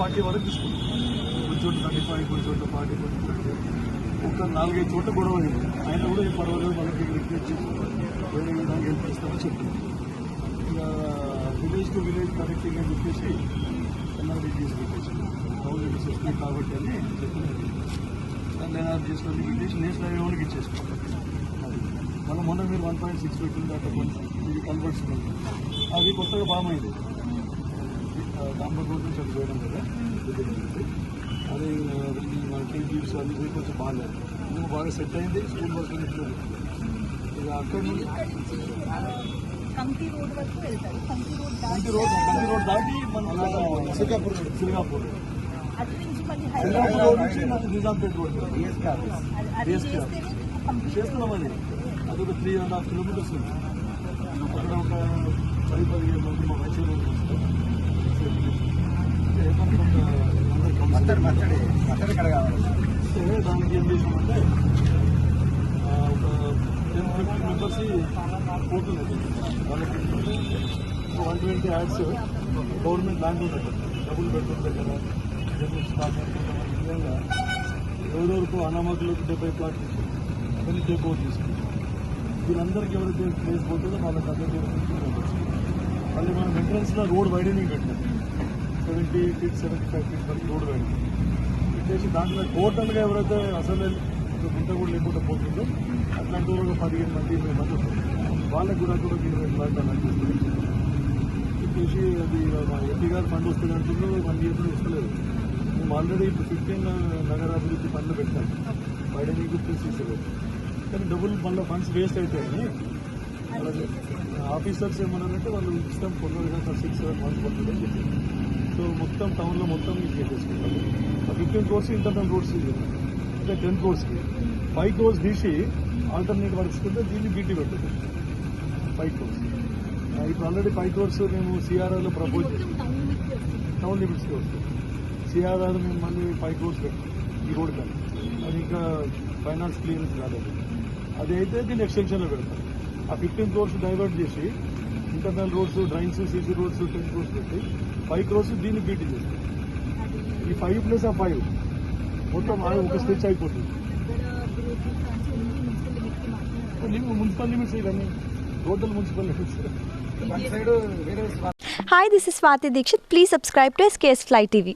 Forty వరకు తీసుకున్నాం కొన్ని చోట్ల థర్టీ ఫైవ్ కొన్ని చోట్ల ఫార్టీ కొన్ని చోట్ల ఒక నాలుగైదు చోట్ల గొడవ అయింది. ఆయన కూడా ఈ పర్వాలేదు మనకి రిక్వెస్ట్ చేసి వేరే విధంగా హెల్ప్ చేస్తామని చెప్పింది ఇంకా విలేజ్ టు విలేజ్ కనెక్టింగ్ అని చెప్పేసి ఎన్ఆర్డీ తీసుకొచ్చేసి టౌన్ వస్తుంది కాబట్టి అని చెప్పింది దాన్ని ఎన్ఆర్ చేసుకొని పెట్టేసి నేషనల్ హైవేకి ఇచ్చేసుకోవాలి మనం మొన్న మీరు వన్ పాయింట్ సిక్స్ పెట్టింది అట్లా కొంచెం ఇది కన్వర్ట్స్ అది కొత్తగా ఫామ్ రోడ్ నుంచి అది పోయడం కదా. అది మన అది ఇది కొంచెం బాగాలేదు ఇది బాగా సెట్ అయింది స్కూల్ బస్ ఇట్లా ఇక అక్కడి నుంచి కంకి రోడ్ కంకి రోడ్ దాటి కంటి రోడ్ కంటి రోడ్ దాటి మన నుంచి మళ్ళీ సిరిగాపూర్ రోడ్ నుంచి మన నిజాంపేట రోడ్. చేస్తున్నాం అది. అది ఒక త్రీ అండ్ హాఫ్ కిలోమీటర్స్ ఉంది. అక్కడ ఒక పది పదిహేను మంది మా మంచి రోజు దానికి ఏం చేసామంటే ఆ, ఒక టెన్ ఫిఫ్టీన్ మెంబర్స్ పోతున్నారు వాళ్ళకి one twenty ads government land ఉంది. డబ్బులు పెట్రోల్ దగ్గర జనరల్ స్టాక్ విధంగా ఎవరెవరికి అనామకులకు డెబ్బై ప్లాట్లు అవన్నీ టేక్ ఓవర్ తీసుకుంటాం వీళ్ళందరికీ ఎవరైతే ప్లేస్ పోతుందో వాళ్ళకి అందరికీ మళ్ళీ మనం ఎంట్రన్స్లో రోడ్ వైడనింగ్ పెట్టాం. Seventy feet seventy five feet వరకు రోడ్ వైడనింగ్ పెట్టేసి దాంట్లో టోటల్గా ఎవరైతే అసలు గుంట కూడా లేకుండా పోతుందో అట్లాంటి వాళ్ళు ఒక పదిహేను మంది ఇరవై మంది వాళ్ళకి కూడా కూడా ఇరవై ప్లాట్లు అనిపిస్తుంది చెప్పేసి అది మా ఎంపీ గారు ఫండ్ వస్తుంది అంటున్నారు వన్ ఇయర్ కూడా వస్తలేదు మేము ఆల్రెడీ ఇప్పుడు ఫిఫ్టీన్ నగరాభివృద్ధి ఫండ్లు పెట్టాం. బయట వైడనింగ్ తీసేసారు కానీ డబ్బులు మళ్ళీ ఫండ్స్ వేస్ట్ అవుతాయని అలాగే ఆఫీసర్స్ ఏమన్నారంటే వాళ్ళు ఇష్టం పొందరు కదా సిక్స్ సెవెన్ మంత్స్ పడుతుందని చెప్పారు. సో మొత్తం టౌన్లో మొత్తం మీకు చేసేసుకుంటాం ఆ ఫిఫ్టీన్ క్రోర్స్ ఇంటర్నల్ రోడ్స్ అంటే టెన్ క్రోర్స్కి ఫైవ్ క్రోర్స్ తీసి ఆల్టర్నేట్ వర్క్స్ కింద దీన్ని బీటీ పెట్టదు ఫైవ్ క్రోర్స్ ఇప్పుడు ఆల్రెడీ ఫైవ్ క్రోర్స్ మేము సిఆర్ఆర్లో ప్రపోజ్ చేసాం. టౌన్ లిమిట్స్కి వస్తుంది సిఆర్ఆర్ మేము మళ్ళీ ఫైవ్ క్రోర్స్ పెట్టాం. ఈ రోడ్ కానీ అది ఇంకా ఫైనాన్స్ క్లియరెన్స్ కాలేదు అది అయితే దీన్ని ఎక్స్టెన్షన్లో పెడతాం. ఆ ఫిఫ్టీన్ క్రోర్స్ డైవర్ట్ చేసి internal roads drains CC roads ten crores పెట్టి ఫైవ్ క్రోర్స్ దీన్ని బీటీ చేస్తాం ఈ ఫైవ్ ప్లస్ ఆ ఫైవ్ మొత్తం ఆ ఒక స్టెచ్ అయిపోతుంది. మున్సిపల్ లిమిట్స్ ఇవన్నీ. Total municipal limits. Hi this is Swathi Dixit please subscribe to SKS fly TV